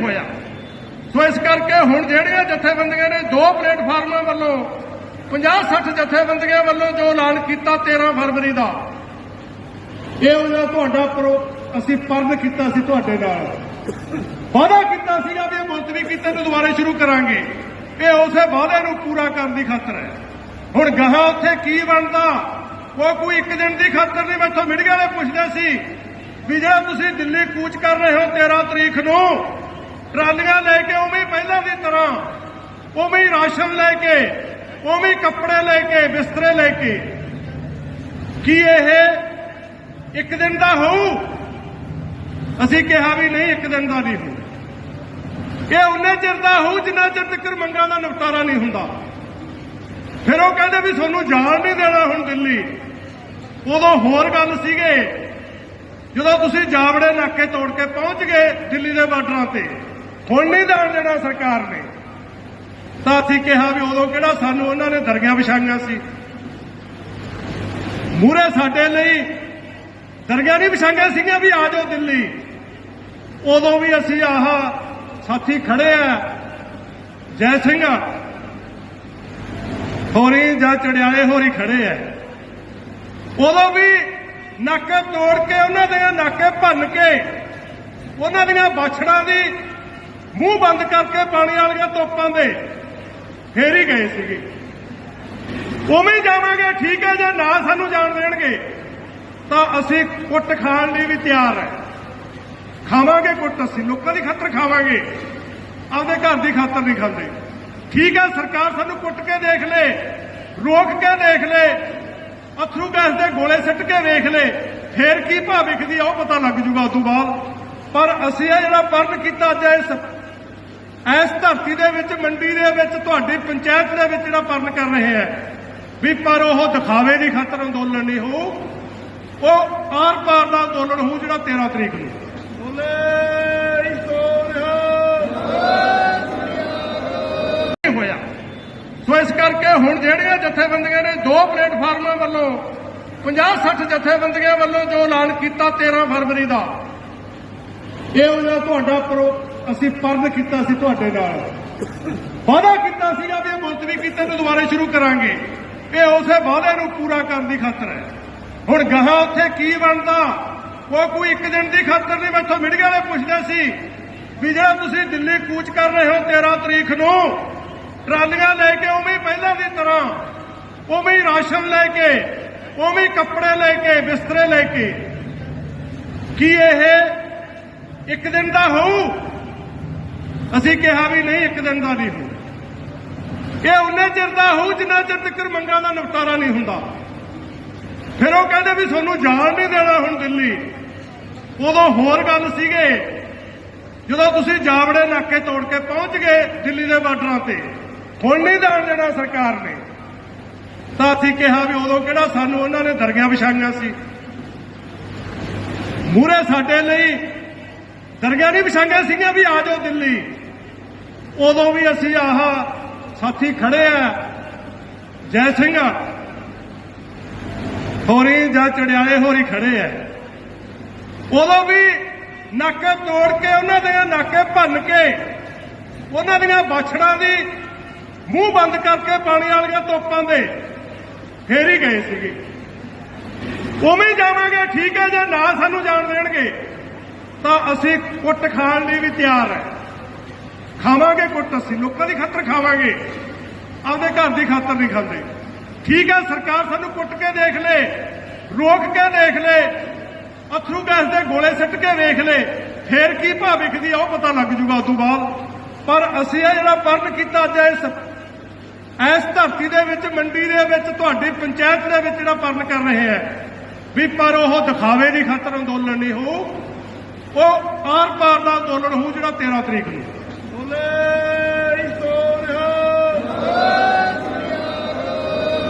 ਹੋਇਆ। ਸੋ ਇਸ ਕਰਕੇ ਹੁਣ ਜਿਹੜੀਆਂ ਜਥੇਬੰਦੀਆਂ ਨੇ ਦੋ ਪਲੇਟਫਾਰਮਾਂ ਵੱਲੋਂ 50-60 ਜਥੇਬੰਦੀਆਂ ਵੱਲੋਂ ਜੋ ਐਲਾਨ ਕੀਤਾ 13 ਫਰਵਰੀ ਦਾ, ਇਹ ਉਹਦਾ ਤੁਹਾਡਾ ਪ੍ਰੋ, ਅਸੀਂ ਪਰਨ ਕੀਤਾ ਸੀ ਤੁਹਾਡੇ ਨਾਲ। ਵਾਅਦਾ ਕੀਤਾ ਸੀਗਾ ਵੀ ਇਹ ਮੁਲਤਵੀ ਕੀਤੇ ਨੂੰ ਦੁਬਾਰਾ ਸ਼ੁਰੂ ਕਰਾਂਗੇ। ਇਹ ਉਸੇ ਵਾਅਦੇ ਨੂੰ ਪੂਰਾ ਕਰਨ ਦੀ ਖਾਤਰ ਹੈ। ਹੁਣ ਗਾਹਾਂ ਉੱਥੇ ਕੀ ਬਣਦਾ, ਉਹ ਕੋਈ ਇੱਕ ਦਿਨ ਦੀ ਖਾਤਰ ਨਹੀਂ, ਮੈਥੋਂ ਮੀਡੀਆ ਵਾਲੇ ਪੁੱਛਦੇ ਸੀ ਵੀ ਜਿਹੜਾ ਤੁਸੀਂ ਦਿੱਲੀ ਕੂਚ ਕਰ ਰਹੇ ਹੋ 13 ਤਰੀਕ ਨੂੰ ਟਰਾਲੀਆਂ ਲੈ ਕੇ ਉਵੇਂ ਪਹਿਲਾਂ ਦੀ ਤਰ੍ਹਾਂ, ਉਵੇਂ ਰਾਸ਼ਨ ਲੈ ਕੇ, ਉਵੇਂ ਕੱਪੜੇ ਲੈ ਕੇ, ਬਿਸਤਰੇ ਲੈ ਕੇ। ਕੀ ਇਹ ਇੱਕ ਦਿਨ ਦਾ ਹੋਊ? ਅਸੀਂ ਕਿਹਾ ਵੀ ਨਹੀਂ, ਇੱਕ ਦਿਨ ਦਾ ਨਹੀਂ ਹੋਊ। ਇਹ ਉਹਨੇ ਚਿਰ ਦਾ ਹੋਊ ਜਿੰਨਾ ਚਿਰ ਤੱਕ ਮੰਗਾਂ ਦਾ ਨਿਪਟਾਰਾ ਨਹੀਂ ਹੁੰਦਾ। ਫਿਰ ਉਹ ਕਹਿੰਦੇ ਵੀ ਤੁਹਾਨੂੰ ਜਾਣ ਨਹੀਂ ਦੇਣਾ ਹੁਣ ਦਿੱਲੀ। ਉਦੋਂ ਹੋਰ ਗੱਲ ਸੀਗੇ। ਜਦੋਂ ਤੁਸੀਂ ਜਾਵੜੇ ਨਾਕੇ ਤੋੜ ਕੇ ਪਹੁੰਚ ਗਏ ਦਿੱਲੀ ਦੇ ਬਾਰਡਰਾਂ ਤੇ। ਹੁਣ ਨਹੀਂ ਜਾਣ ਦੇਣਾ ਸਰਕਾਰ ਨੇ। ਤਾਂ ਅਸੀਂ ਕਿਹਾ ਵੀ ਉਦੋਂ ਕਿਹੜਾ ਸਾਨੂੰ ਉਹਨਾਂ ਨੇ ਦਰਗਾਹ ਵਿਛਾਈਆਂ ਸੀ। ਮੂਰੇ ਸਾਡੇ ਲਈ ਦਰਗਾਹ ਨਹੀਂ ਵਿਛਾਈਆਂ ਸੀਗੀਆਂ ਵੀ ਆ ਜਾਓ ਦਿੱਲੀ। ਉਦੋਂ ਵੀ ਅਸੀਂ ਆਹ ਸਾਥੀ ਖੜੇ ਆ, ਜੈ ਸਿੰਘ। ਹੋਰੀ ਜਾਂ ਚੜਿਆਲੇ ਹੋਰੀ ਖੜੇ ਆ। ਉਦੋਂ ਵੀ ਨਾਕੇ ਤੋੜ ਕੇ, ਉਹਨਾਂ ਦੇ ਨਾਕੇ ਭੰਨ ਕੇ, ਉਹਨਾਂ ਦੀਆਂ ਬਾਛੜਾਂ ਦੀ ਮੂੰਹ ਬੰਦ ਕਰਕੇ ਪਾਣੀ ਵਾਲੀਆਂ ਤੋਪਾਂ ਦੇ ਫੇਰ ਹੀ ਗਏ ਸੀਗੇ। ਉਵੇਂ ਜਾਵਾਂਗੇ, ਠੀਕ ਹੈ, ਜੇ ਨਾ ਸਾਨੂੰ ਜਾਣ ਦੇਣਗੇ, ਤਾਂ ਅਸੀਂ ਕੁੱਟ ਖਾਣ ਲਈ ਵੀ ਤਿਆਰ ਹੈ। ਖਾਵਾਂਗੇ ਕੁੱਟ ਅਸੀਂ, ਲੋਕਾਂ ਦੀ ਖਾਤਰ ਖਾਵਾਂਗੇ। ਆਪਦੇ ਘਰ ਦੀ ਖਾਤਰ ਨਹੀਂ ਖਾਂਦੇ। ਠੀਕ ਹੈ, ਸਰਕਾਰ ਸਾਨੂੰ ਕੁੱਟ ਕੇ ਦੇਖ ਲੈ, ਰੋਕ ਕੇ ਦੇਖ ਲੈ, ਅਥਰੂ ਗੈਸ ਦੇ ਗੋਲੇ ਸਿੱਟ ਕੇ ਵੇਖ ਲੈ, ਫੇਰ ਕੀ ਭਾਵਿਕ ਦੀ ਉਹ ਪਤਾ ਲੱਗ ਜੂਗਾ ਉਸ ਤੋਂ ਬਾਅਦ। ਪਰ ਅਸੀਂ ਇਹ ਜਿਹੜਾ ਪਰਨ ਕੀਤਾ ਅੱਜ ਇਸ ਇਸ ਧਰਤੀ ਦੇ ਵਿੱਚ, ਮੰਡੀ ਦੇ ਵਿੱਚ, ਤੁਹਾਡੀ ਪੰਚਾਇਤ ਦੇ ਵਿੱਚ ਜਿਹੜਾ ਪਰਨ ਕਰ ਰਹੇ ਆ ਵੀ ਪਰ ਉਹ ਦਿਖਾਵੇ ਦੀ ਖਾਤਰ ਅੰਦੋਲਨ ਨਹੀਂ ਹੋ, ਉਹ ਆਰ ਪਾਰ ਦਾ ਅੰਦੋਲਨ ਹੋ ਜਿਹੜਾ 13 ਤਰੀਕ ਨੂੰ। ਬੋਲੇ ਸੋਨਿਆ ਹੋਇਆ। ਸੋ ਇਸ ਕਰਕੇ ਹੁਣ ਜਿਹੜੀਆਂ ਜਥੇਬੰਦੀਆਂ ਨੇ ਦੋ ਪਲੇਟਫਾਰਮਾਂ ਵੱਲੋਂ 50-60 ਜਥੇਬੰਦੀਆਂ ਵੱਲੋਂ ਜੋ ਐਲਾਨ ਕੀਤਾ 13 ਫਰਵਰੀ ਦਾ, ਇਹ ਉਹਨਾਂ ਤੁਹਾਡਾ ਪ੍ਰੋ ਅਸੀਂ ਪਰਨ ਕੀਤਾ ਸੀ ਤੁਹਾਡੇ ਨਾਲ। ਵਾਅਦਾ ਕੀਤਾ ਸੀਗਾ ਵੀ ਇਹ ਮੁਲਤਵੀ ਕੀਤੇ ਨੂੰ ਦੁਬਾਰਾ ਸ਼ੁਰੂ ਕਰਾਂਗੇ। ਇਹ ਉਸੇ ਵਾਅਦੇ ਨੂੰ ਪੂਰਾ ਕਰਨ ਦੀ ਖਾਤਰ ਹੈ। ਹੁਣ ਗਾਹਾਂ ਉੱਥੇ ਕੀ ਬਣਦਾ? ਉਹ ਕੋਈ ਇੱਕ ਦਿਨ ਦੀ ਖਾਤਰ ਨਹੀਂ, ਮੈਥੋਂ ਮੀਡੀਆ ਵਾਲੇ ਪੁੱਛਦੇ ਸੀ ਵੀ ਜਿਹੜਾ ਤੁਸੀਂ ਦਿੱਲੀ ਕੂਚ ਕਰ ਰਹੇ ਹੋ 13 ਤਰੀਕ ਨੂੰ, ਟਰਾਲੀਆਂ ਲੈ ਕੇ ਉਵੇਂ ਪਹਿਲਾਂ ਦੀ ਤਰ੍ਹਾਂ, ਉਵੇਂ ਹੀ ਰਾਸ਼ਨ ਲੈ ਕੇ, ਉਵੇਂ ਕੱਪੜੇ ਲੈ ਕੇ, ਬਿਸਤਰੇ ਲੈ ਕੇ, ਕੀ ਇਹ ਇੱਕ ਦਿਨ ਦਾ ਹੋਊ? ਅਸੀਂ ਕਿਹਾ ਵੀ ਨਹੀਂ, ਇੱਕ ਦਿਨ ਦਾ ਨਹੀਂ ਹੋਊ ਇਹ ਉਹਨੇ ਚਿਰ ਦਾ ਹੋਊ ਜਿੰਨਾ ਚਿਰ ਤੱਕ ਮੰਗਾਂ ਦਾ ਨਿਪਟਾਰਾ ਨਹੀਂ ਹੁੰਦਾ। ਫਿਰ ਉਹ ਕਹਿੰਦੇ ਵੀ ਤੁਹਾਨੂੰ ਜਾਣ ਨਹੀਂ ਦੇਣਾ ਹੁਣ ਦਿੱਲੀ। ਉਦੋਂ ਹੋਰ ਗੱਲ ਸੀਗੇ, ਜਦੋਂ ਤੁਸੀਂ ਜਾਵੜੇ ਨਾਕੇ ਤੋੜ ਕੇ ਪਹੁੰਚ ਗਏ ਦਿੱਲੀ ਦੇ ਬਾਰਡਰਾਂ ਤੇ, ਹੁਣ ਨਹੀਂ ਜਾਣ ਦੇਣਾ ਸਰਕਾਰ ਨੇ। ਤਾਂ ਅਸੀਂ ਕਿਹਾ ਵੀ ਉਦੋਂ ਕਿਹੜਾ ਸਾਨੂੰ ਉਹਨਾਂ ਨੇ ਦਰਗਾਹ ਵਿਛਾਈਆਂ ਸੀ। ਮੂਰੇ ਸਾਡੇ ਲਈ ਦਰਗਾਹ ਨਹੀਂ ਵਿਛਾਈਆਂ ਸੀਗੀਆਂ ਵੀ ਆ ਜਾਓ ਦਿੱਲੀ। ਉਦੋਂ ਵੀ ਅਸੀਂ ਆਹ ਸਾਥੀ ਖੜੇ ਆ। ਜੈ ਸਿੰਘ। ਹੋਰੀ ਜਾਂ ਚੜਿਆਲੇ ਹੋਰੀ ਖੜੇ ਆ। ਉਦੋਂ ਵੀ ਨਾਕੇ ਤੋੜ ਕੇ, ਉਹਨਾਂ ਦੇ ਨਾਕੇ ਭੰਨ ਕੇ, ਉਹਨਾਂ ਦੀਆਂ ਬਾਛੜਾਂ ਦੀ ਮੂੰਹ ਬੰਦ ਕਰਕੇ ਪਾਣੀ ਵਾਲੀਆਂ ਤੋਪਾਂ ਦੇ ਫੇਰ ਹੀ ਗਏ ਸੀਗੇ। ਉਵੇਂ ਜਾਵਾਂਗੇ, ਠੀਕ ਹੈ, ਜੇ ਨਾ ਸਾਨੂੰ ਜਾਣ ਦੇਣਗੇ, ਤਾਂ ਅਸੀਂ ਕੁੱਟ ਖਾਣ ਲਈ ਵੀ ਤਿਆਰ ਹੈ ਖਾਵਾਂਗੇ ਕੁੱਟ, ਅਸੀਂ ਲੋਕਾਂ ਦੀ ਖਾਤਰ ਖਾਵਾਂਗੇ। ਆਪਦੇ ਘਰ ਦੀ ਖਾਤਰ ਨਹੀਂ ਖਾਂਦੇ। ਠੀਕ ਹੈ, ਸਰਕਾਰ ਸਾਨੂੰ ਕੁੱਟ ਕੇ ਦੇਖ ਲੈ, ਰੋਕ ਕੇ ਦੇਖ ਲੈ, ਅਥਰੂ ਗੈਸ ਦੇ ਗੋਲੇ ਸਿੱਟ ਕੇ ਵੇਖ ਲੈ, ਫੇਰ ਕੀ ਭਾਵਿਕ ਦੀ ਆ, ਉਹ ਪਤਾ ਲੱਗ ਜੂਗਾ ਉਸ ਤੋਂ ਬਾਅਦ। ਪਰ ਅਸੀਂ ਇਹ ਜਿਹੜਾ ਪਰਨ ਕੀਤਾ ਅੱਜ ਇਸ ਇਸ ਧਰਤੀ ਦੇ ਵਿੱਚ, ਮੰਡੀ ਦੇ ਵਿੱਚ, ਤੁਹਾਡੀ ਪੰਚਾਇਤ ਦੇ ਵਿੱਚ ਜਿਹੜਾ ਪਰਨ ਕਰ ਰਹੇ ਆ ਵੀ ਪਰ ਉਹ ਦਿਖਾਵੇ ਦੀ ਖਾਤਰ ਅੰਦੋਲਨ ਨਹੀਂ ਹੋ, ਉਹ ਆਰ ਪਾਰ ਦਾ ਅੰਦੋਲਨ ਹੋ ਜਿਹੜਾ 13 ਤਰੀਕ ਨੂੰ। Chile!